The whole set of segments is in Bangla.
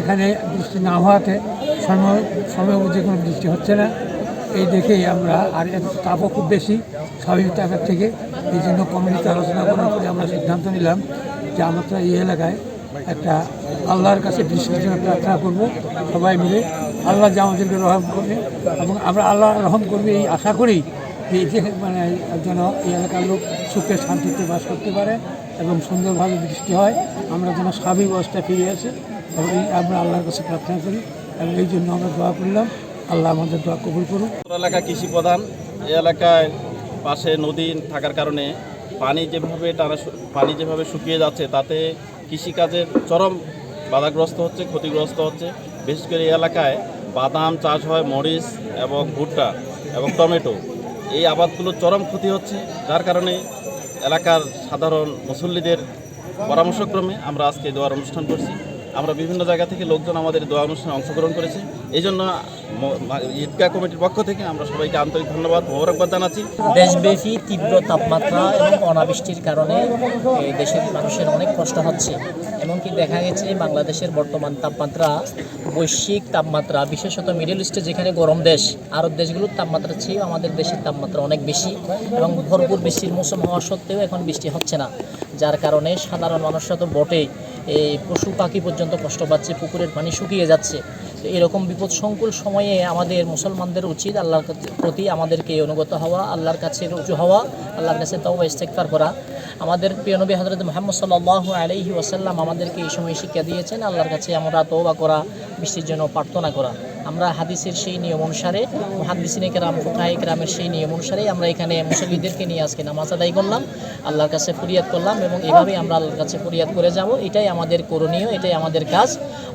এখানে বৃষ্টি না হওয়াতে সময় সময় বুঝে কোনো বৃষ্টি হচ্ছে না। এই দেখেই আমরা, আর এত তাপও খুব বেশি। স্বাভাবিক টাকার থেকে এই জন্য কমিউনিটি আলোচনা করার পরে আমরা সিদ্ধান্ত নিলাম যে আমরা এই এলাকায় একটা আল্লাহর কাছে বৃষ্টির জন্য প্রার্থনা করব। সবাই মিলে আল্লাহ যে আমাদেরকে রহম করবে এবং আমরা আল্লাহ রহম করবে এই আশা করি যে যে মানে যেন এই এলাকার লোক সুখে শান্তিতে বাস করতে পারে। এবং সুন্দরভাবে বৃষ্টি হয়, আমরা যেন স্বাভাবিক অবস্থায় ফিরে আসি, এবং এই আমরা আল্লাহর কাছে প্রার্থনা করি, এবং এই জন্য আমরা দোয়া করলাম, আল্লাহ আমাদের দোয়া কবুল করুন এলাকা কৃষি প্রধান, এই এলাকায় পাশে নদী থাকার কারণে পানি যেভাবে টানা পানি যেভাবে শুকিয়ে যাচ্ছে, তাতে কৃষিকাজের চরম বাধাগ্রস্ত হচ্ছে, ক্ষতিগ্রস্ত হচ্ছে। বিশেষ করে এই এলাকায় বাদাম চাষ হয়, মরিচ এবং ভুট্টা এবং টমেটো। এই আবাদগুলো চরম ক্ষতি হচ্ছে, যার কারণে এলাকার সাধারণ মুসল্লিদের পরামর্শক্রমে আমরা আজকে দোয়ার অনুষ্ঠান করছি। আমরা বিভিন্ন জায়গা থেকে লোকজন আমাদের দোয়া অনুষ্ঠানে অংশগ্রহণ করেছে। এই জন্য ঈদগাহ কমিটির পক্ষ থেকে আমরা সবাইকে আন্তরিক ধন্যবাদ, মোবারকবাদ জানাচ্ছি। দেশব্যাপী তীব্র তাপমাত্রা এবং অনাবৃষ্টির কারণে দেশের মানুষের অনেক কষ্ট হচ্ছে। এমনকি দেখা গেছে বাংলাদেশের বর্তমান তাপমাত্রা বৈশ্বিক তাপমাত্রা, বিশেষত মিডল ইস্টে যেখানে গরম দেশ, আরব দেশগুলোর তাপমাত্রা চেয়েও আমাদের দেশের তাপমাত্রা অনেক বেশি এবং ভরপুর বৃষ্টির মৌসুম হওয়া সত্ত্বেও এখন বৃষ্টি হচ্ছে না, যার কারণে সাধারণ মানুষরা তো বটেই এই পশু পাখি পর্যন্ত কষ্ট পাচ্ছে, পুকুরের পানি শুকিয়ে যাচ্ছে। এরকম বিপদ সংকুল সময়ে আমাদের মুসলমানদের উচিত আল্লাহর প্রতি আমাদেরকে অনুগত হওয়া, আল্লাহর কাছে রুজু হওয়া, আল্লাহর কাছে তওবা ইস্তেকফার করা। আমাদের প্রিয় নবী হজরত মোহাম্মদ সাল্লাহ আলহি ওয়াসাল্লাম আমাদেরকে এই সময় শিক্ষা দিয়েছেন, আল্লাহর কাছে আমরা তওবা করা বৃষ্টির জন্য প্রার্থনা করা। আমরা হাদিসের সেই নিয়ম অনুসারে হাদিসিনে কেরাম ফুকাই কেরামের সেই নিয়ম অনুসারে আমরা এখানে মুসল্লিদেরকে নিয়ে আজকে নামাজ আদায় করলাম, আল্লাহর কাছে ফরিয়াদ করলাম এবং এভাবেই আমরা আল্লাহর কাছে ফরিয়াদ করে যাব। এটাই আমাদের করণীয়, এটাই আমাদের কাজ।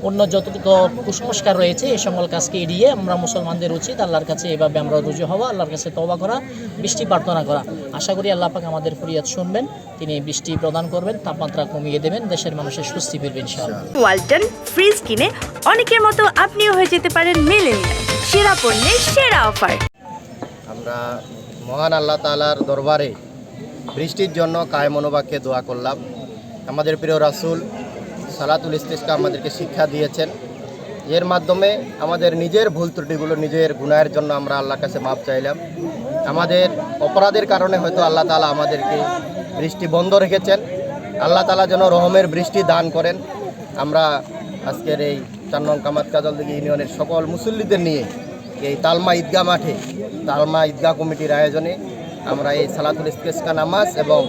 অন্য যতটুকু কুসংস্কার রয়েছে এই সকল কাজকে এড়িয়ে আমরা মুসলমানদের উচিত আল্লাহর কাছে এভাবে আমরা রুজু হওয়া, আল্লাহর কাছে তবা করা, বৃষ্টি প্রার্থনা করা। আশা করি আল্লাহ পাক আমাদের ফরিয়াদ শুনবেন, তিনি বৃষ্টি প্রদান করবেন, তাপমাত্রা কমিয়ে দেবেন, দেশের মানুষের স্বস্তি ফিরবে ইনশাআল্লাহ। ওয়ালটন ফ্রিজ কিনে অনেকের মতো আপনিও হয়ে যেতে পারেন সেরা সেরা অফার। আমরা মহান আল্লাহ তালার দরবারে বৃষ্টির জন্য কায়মনোবাক্যে দোয়া করলাম। আমাদের প্রিয় রাসূল সালাতুল ইস্তিসকা আমাদেরকে শিক্ষা দিয়েছেন। এর মাধ্যমে আমাদের নিজের ভুল ত্রুটিগুলো নিজের গুণায়ের জন্য আমরা আল্লাহর কাছে মাপ চাইলাম। আমাদের অপরাধের কারণে হয়তো আল্লাহ তালা আমাদেরকে বৃষ্টি বন্ধ রেখেছেন। আল্লাহ তালা যেন রহমের বৃষ্টি দান করেন। আমরা আজকের এই চার নং কামাত কাজলদিঘি ইউনিয়নের সকল মুসল্লিদের নিয়ে এই তালমা ঈদগাহ মাঠে, তালমা ঈদগাহ কমিটির আয়োজনে আমরা এই সালাতুল ইস্তেস্কা নামাজ এবং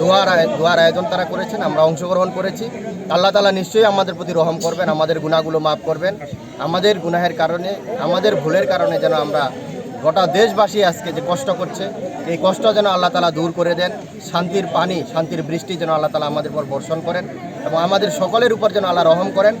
দোয়ার দোয়ার আয়োজন তারা করেছেন, আমরা অংশগ্রহণ করেছি। আল্লাহ তালা নিশ্চয়ই আমাদের প্রতি রহম করবেন, আমাদের গুণাগুলো মাফ করবেন। আমাদের গুনাহের কারণে, আমাদের ভুলের কারণে যেন আমরা গোটা দেশবাসী আজকে যে কষ্ট করছে, এই কষ্ট যেন আল্লাহ তালা দূর করে দেন। শান্তির পানি, শান্তির বৃষ্টি যেন আল্লাহ তালা আমাদের উপর বর্ষণ করেন এবং আমাদের সকলের উপর যেন আল্লাহ রহম করেন।